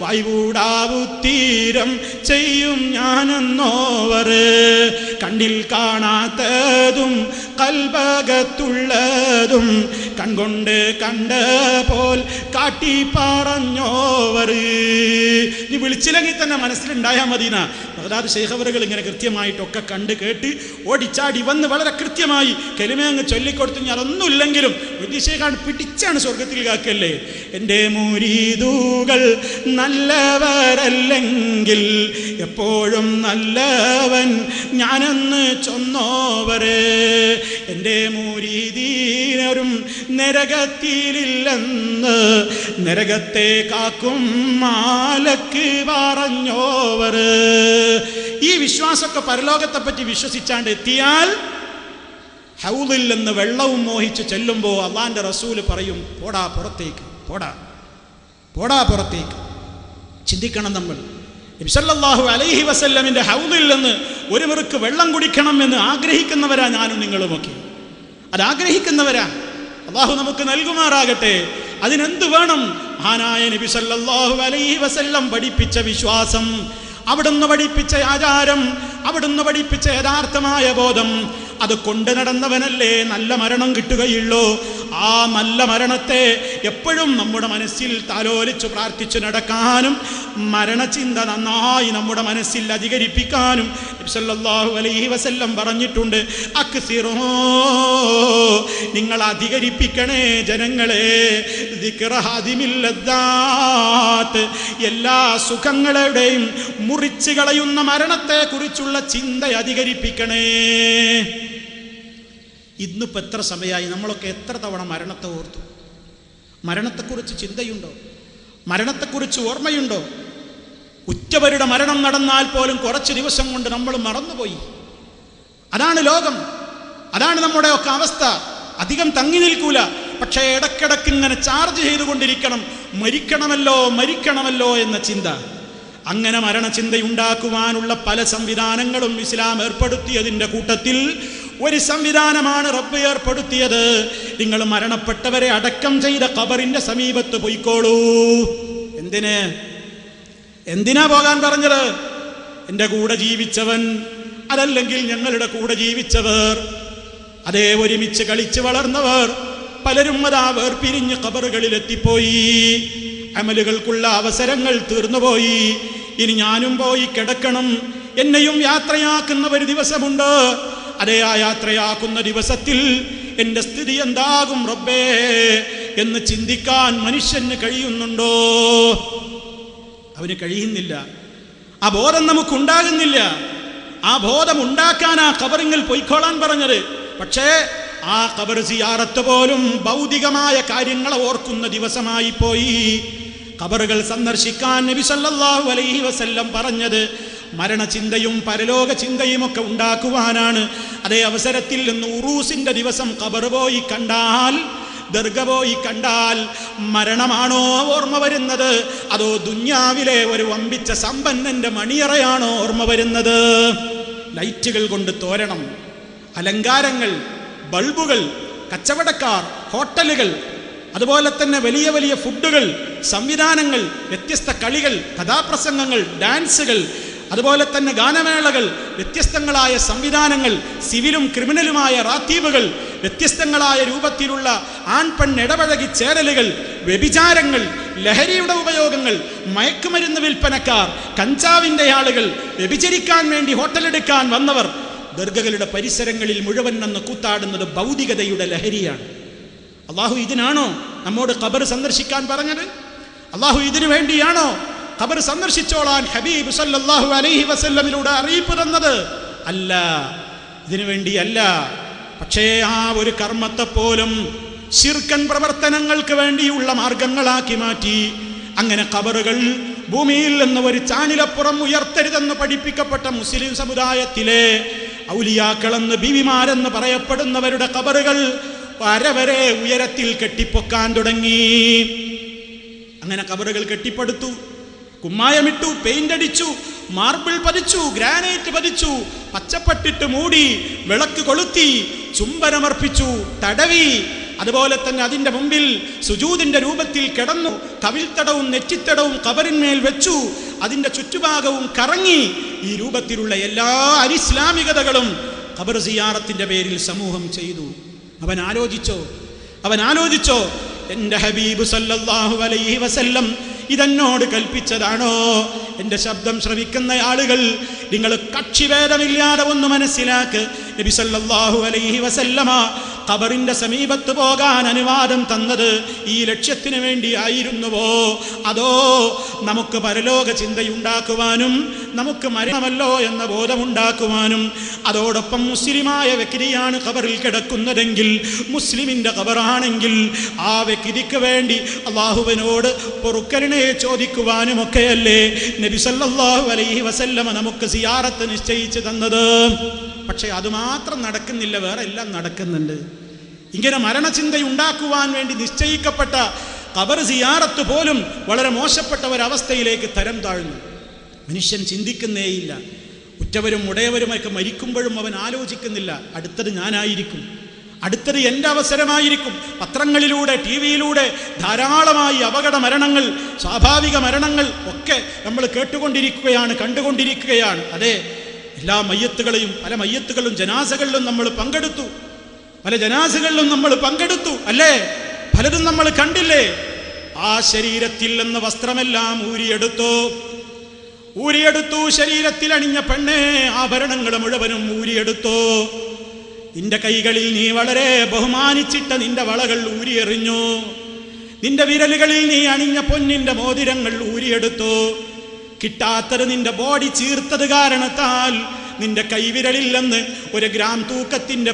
വായുകൂടാവുത്തീരം ചെയ്യും ഞാനെന്നോവർ. കണ്ടിൽ കാണാത്തതും കൽഭകത്തുള്ളതും കൺകൊണ്ട് കണ്ട പോൽ കാട്ടി പറഞ്ഞോവർ. നീ വിളിച്ചില്ലെങ്കിൽ തന്നെ മനസ്സിലുണ്ടായാൽ മദീന ബഹദാദ് ഷെയ്ഖവറുകൾ ഇങ്ങനെ കൃത്യമായിട്ടൊക്കെ കണ്ട് കേട്ട് ഓടിച്ചാടി വന്ന് വളരെ കൃത്യമായി കെലിമ അങ്ങ് ചൊല്ലിക്കൊടുത്തു. ഞാൻ ഒന്നുമില്ലെങ്കിലും വിദ്യശേഖാൻ പിടിച്ചാണ് സ്വർഗത്തിൽ കാക്കല്ലേ. എന്റെ മുരീതൂകൾ നല്ലവരല്ലെങ്കിൽ എപ്പോഴും നല്ലവൻ ഞാനെന്ന് ചൊന്നോവരെ. എന്റെ മുരീദീനരും നരകത്തിലില്ലെന്ന് നരകത്തെ കാക്കും മാലക്ക് പറഞ്ഞോവർ. ഈ വിശ്വാസമൊക്കെ പരലോകത്തെ പറ്റി വിശ്വസിച്ചാണ്ട് എത്തിയാൽ ഹൗദിൽ നിന്ന് വെള്ളവും മോഹിച്ച് ചെല്ലുമ്പോൾ അള്ളാന്റെ റസൂൽ പറയും പോടാ പുറത്തേക്ക് പോടാ പോടാ പുറത്തേക്ക്. ചിന്തിക്കണം നമ്മൾ. നബിസല്ലാഹു അലൈഹി വസല്ലമിന്റെ ഹൗദിൽ നിന്ന് ഒരു വെള്ളം കുടിക്കണം എന്ന് ആഗ്രഹിക്കുന്നവരാ ഞാനും നിങ്ങളുമൊക്കെ. അത് ആഗ്രഹിക്കുന്നവരാ. അള്ളാഹു നമുക്ക് നൽകുമാറാകട്ടെ. അതിനെന്ത് വേണം? മഹാനായ നബി സല്ലല്ലാഹു അലൈഹി വസല്ലം പഠിപ്പിച്ച വിശ്വാസം അവിടുന്ന് പഠിപ്പിച്ച ആചാരം അവിടുന്ന് പഠിപ്പിച്ച യഥാർത്ഥമായ ബോധം അത് കൊണ്ടു നടന്നവനല്ലേ നല്ല മരണം കിട്ടുകയുള്ളൂ ആ നല്ല മരണത്തെ എപ്പോഴും നമ്മുടെ മനസ്സിൽ താലോലിച്ചു പ്രാർത്ഥിച്ചു നടക്കാനും മരണചിന്ത നന്നായി നമ്മുടെ മനസ്സിൽ അധികരിപ്പിക്കാനും സല്ലല്ലാഹു അലൈഹി വസല്ലം പറഞ്ഞിട്ടുണ്ട് അക്സിറോ നിങ്ങൾ അധികരിപ്പിക്കണേ ജനങ്ങളെ. എല്ലാ സുഖങ്ങളുടെയും മുറിച്ചു കളയുന്ന മരണത്തെ കുറിച്ചുള്ള ചിന്ത അധികരിപ്പിക്കണേ. ഇന്നിപ്പോൾ എത്ര സമയമായി നമ്മളൊക്കെ എത്ര തവണ മരണത്തെ ഓർത്തു? മരണത്തെക്കുറിച്ച് ചിന്തയുണ്ടോ? മരണത്തെക്കുറിച്ച് ഓർമ്മയുണ്ടോ? ഉറ്റവരുടെ മരണം നടന്നാൽ പോലും കുറച്ച് ദിവസം കൊണ്ട് നമ്മൾ മറന്നുപോയി. അതാണ് ലോകം. അതാണ് നമ്മുടെ ഒക്കെ അവസ്ഥ. അധികം തങ്ങി നിൽക്കൂല. പക്ഷേ ഇടക്കിടക്ക് ഇങ്ങനെ ചാർജ് ചെയ്തുകൊണ്ടിരിക്കണം. മരിക്കണമല്ലോ മരിക്കണമല്ലോ എന്ന ചിന്ത. അങ്ങനെ മരണചിന്തയുണ്ടാക്കുവാനുള്ള പല സംവിധാനങ്ങളും ഇസ്ലാം ഏർപ്പെടുത്തിയതിന്റെ കൂട്ടത്തിൽ ഒരു സംവിധാനമാണ് റബ്ബ് ഏർപ്പെടുത്തിയത്. നിങ്ങൾ മരണപ്പെട്ടവരെ അടക്കം ചെയ്ത കബറിന്റെ സമീപത്ത് പോയിക്കോളൂ. എന്തിന്? എന്തിനാ പോകാൻ പറഞ്ഞത്? എന്റെ കൂടെ ജീവിച്ചവൻ അതല്ലെങ്കിൽ ഞങ്ങളുടെ കൂടെ ജീവിച്ചവർ അതേ ഒരുമിച്ച് കളിച്ച് വളർന്നവർ പലരും അതാ വേർപിരിഞ്ഞ് ഖബറുകളിൽ എത്തിപ്പോയി അമലുകൾക്കുള്ള അവസരങ്ങൾ തീർന്നുപോയി. ഇനി ഞാനും പോയി കിടക്കണം. എന്നെയും യാത്രയാക്കുന്ന ഒരു ദിവസമുണ്ട്. അതേ ആ യാത്രയാക്കുന്ന ദിവസത്തിൽ എന്റെ സ്ഥിതി എന്താകും റബ്ബേ എന്ന് ചിന്തിക്കാൻ മനുഷ്യന് കഴിയുന്നുണ്ടോ? അവന് കഴിയുന്നില്ല. ആ ബോധം നമുക്കുണ്ടാകുന്നില്ല. ആ ബോധം ഉണ്ടാക്കാൻ ആ കബറിങ്ങിൽ പൊയ്ക്കോളാൻ പറഞ്ഞത്. പക്ഷേ ആ കബർ സിയാറത്ത് പോലും ഭൗതികമായ കാര്യങ്ങളെ ഓർക്കുന്ന ദിവസമായി പോയി. കബറുകൾ സന്ദർശിക്കാൻ നബി സല്ലല്ലാഹു അലൈഹി വസല്ലം പറഞ്ഞത് മരണചിന്തയും പരലോക ചിന്തയും ഒക്കെ ഉണ്ടാക്കുവാനാണ്. അതേ അവസരത്തിൽ നിന്ന് ഉറൂസിന്റെ ദിവസം കബർ പോയി കണ്ടാൽ ദർഗ പോയി കണ്ടാൽ മരണമാണോ ഓർമ്മ വരുന്നത്? അതോ ദുന്യാവിലെ ഒരു വമ്പിച്ച സമ്പന്നന്റെ മണിയറയാണോ ഓർമ്മ വരുന്നത്? ലൈറ്റുകൾ കൊണ്ട് തോരണം അലങ്കാരങ്ങൾ ബൾബുകൾ കച്ചവടക്കാർ ഹോട്ടലുകൾ അതുപോലെ തന്നെ വലിയ വലിയ ഫുഡുകൾ സംവിധാനങ്ങൾ വ്യത്യസ്ത കളികൾ കഥാപ്രസംഗങ്ങൾ ഡാൻസുകൾ അതുപോലെ തന്നെ ഗാനമേളകൾ വ്യത്യസ്തങ്ങളായ സംവിധാനങ്ങൾ സിവിലും ക്രിമിനലുമായ റാത്തീബുകൾ വ്യത്യസ്തങ്ങളായ രൂപത്തിലുള്ള ആൺപെൺ ഇടപഴകി ചേരലുകൾ വ്യഭിചാരങ്ങൾ ലഹരിയുടെ ഉപയോഗങ്ങൾ മയക്കുമരുന്ന് വിൽപ്പനക്കാർ കഞ്ചാവിന്റെ ആളുകൾ വ്യഭിചരിക്കാൻ വേണ്ടി ഹോട്ടലെടുക്കാൻ വന്നവർ ദർഗകളുടെ പരിസരങ്ങളിൽ മുഴുവൻ നിന്ന് കൂത്താടുന്നത് ഭൗതികതയുടെ ലഹരിയാണ്. അള്ളാഹു ഇതിനാണോ നമ്മോട് ഖബർ സന്ദർശിക്കാൻ പറഞ്ഞത്? അള്ളാഹു ഇതിനു വേണ്ടിയാണോ ഖബർ സന്ദർശിച്ചോളാൻ ഹബീബ് സല്ലാഹു അലൈഹി വസല്ലമിലൂടെ അറിയിപ്പ് തന്നത്? അല്ല. ഇതിനു വേണ്ടിയല്ല. പക്ഷേ ആ ഒരു കർമ്മത്തെ പോലും ശിർക്കൻ പ്രവർത്തനങ്ങൾക്ക് വേണ്ടിയുള്ള മാർഗങ്ങളാക്കി മാറ്റി അങ്ങനെ ഖബറുകൾ ഭൂമിയിൽ നിന്ന് ഒരു ചാണിലപ്പുറം ഉയർത്തരുതെന്ന് പഠിപ്പിക്കപ്പെട്ട മുസ്ലിം സമുദായത്തിലെ ഔലിയാക്കളെന്ന് ബിവിമാരെന്ന് പറയപ്പെടുന്നവരുടെ കബറുകൾ വരവരെ ഉയരത്തിൽ കെട്ടിപ്പൊക്കാൻ തുടങ്ങി. അങ്ങനെ കബറുകൾ കെട്ടിപ്പടുത്തു. കുമ്മായമിട്ടു പെയിന്റ് അടിച്ചു മാർബിൾ പതിച്ചു ഗ്രാനൈറ്റ് പതിച്ചു പച്ചപ്പട്ടിട്ട് മൂടി വിളക്ക് കൊളുത്തി ചുംബനമർപ്പിച്ചു തടവി. അതുപോലെ തന്നെ അതിന്റെ മുമ്പിൽ സുജൂതിന്റെ രൂപത്തിൽ കിടന്നു കവിൽത്തടവും നെറ്റിത്തടവും കബറിന്മേൽ വെച്ചു. അതിന്റെ ചുറ്റുഭാഗവും കറങ്ങി ഈ രൂപത്തിലുള്ള എല്ലാ അനിസ്ലാമികതകളും ഖബർ സിയാറത്തിന്റെ പേരിൽ സമൂഹം ചെയ്തു. അവൻ ആലോചിച്ചോ? അവൻ ആലോചിച്ചോ? എന്റെ ഹബീബ് സല്ലല്ലാഹു അലൈഹി വസല്ലം ഇതെന്നോട് കൽപ്പിച്ചതാണോ? എന്റെ ശബ്ദം ശ്രവിക്കുന്ന ആളുകൾ നിങ്ങൾ കക്ഷിഭേദമില്ലാതെ ഒന്ന് മനസ്സിലാക്ക്. നബി സല്ലല്ലാഹു അലൈഹി വസല്ലമ ഖബറിന്റെ സമീപത്ത് പോകാൻ അനുവാദം തന്നത് ഈ ലക്ഷ്യത്തിന് വേണ്ടിയായിരുന്നുവോ? അതോ നമുക്ക് പരലോക ചിന്തയുണ്ടാക്കുവാനും നമുക്ക് മരണമല്ലോ എന്ന ബോധമുണ്ടാക്കുവാനും. അതോടൊപ്പം മുസ്ലിമായ വ്യക്തിയാണ് ഖബറിൽ കിടക്കുന്നതെങ്കിൽ മുസ്ലിമിന്റെ ഖബറാണെങ്കിൽ ആ വ്യക്തിക്ക് വേണ്ടി അള്ളാഹുവിനോട് പൊറുക്കലിനെ ചോദിക്കുവാനുമൊക്കെയല്ലേ നബി സല്ലല്ലാഹു അലൈഹി വസല്ലമ നമുക്ക് സിയാറത്ത് നിശ്ചയിച്ചു തന്നത്. പക്ഷേ അതുമാത്രം നടക്കുന്നില്ല വേറെ എല്ലാം നടക്കുന്നുണ്ട്. ഇങ്ങനെ മരണചിന്തയുണ്ടാക്കുവാൻ വേണ്ടി നിശ്ചയിക്കപ്പെട്ട ഖബർ സിയാറത്ത് പോലും വളരെ മോശപ്പെട്ട ഒരവസ്ഥയിലേക്ക് തരം താഴ്ന്നു. മനുഷ്യൻ ചിന്തിക്കുന്നേയില്ല. ഉറ്റവരും ഉടയവരുമൊക്കെ മരിക്കുമ്പോഴും അവൻ ആലോചിക്കുന്നില്ല. അടുത്തത് ഞാനായിരിക്കും. അടുത്തത് എന്റെ അവസരമായിരിക്കും. പത്രങ്ങളിലൂടെ ടി വിയിലൂടെ ധാരാളമായി അപകട മരണങ്ങൾ സ്വാഭാവിക മരണങ്ങൾ ഒക്കെ നമ്മൾ കേട്ടുകൊണ്ടിരിക്കുകയാണ് കണ്ടുകൊണ്ടിരിക്കുകയാണ്. അതെ എല്ലാ മയ്യത്തുകളെയും പല മയ്യത്തുകളും ജനാസകളിലും നമ്മൾ പങ്കെടുത്തു. പല ജനാസകളിലും നമ്മൾ പങ്കെടുത്തു. അല്ലേ? പലതും നമ്മൾ കണ്ടില്ലേ? ആ ശരീരത്തിൽ നിന്ന് വസ്ത്രമെല്ലാം ഊരിയെടുത്തു. ഊരിയെടുത്തു ശരീരത്തിൽ അണിഞ്ഞ പെണ്ണേ ആഭരണങ്ങൾ മുഴുവനും ഊരിയെടുത്തു. നിന്റെ കൈകളിൽ നീ വളരെ ബഹുമാനിച്ചിട്ട നിന്റെ വളകൾ ഊരിയെറിഞ്ഞു. നിന്റെ വിരലുകളിൽ നീ അണിഞ്ഞ പൊന്നിന്റെ മോതിരങ്ങൾ ഊരിയെടുത്തു. കിട്ടാത്തത് നിന്റെ ബോഡി ചീർത്തത് കാരണത്താൽ നിന്റെ കൈവിരലില്ലെന്ന് ഒരു ഗ്രാം തൂക്കത്തിന്റെ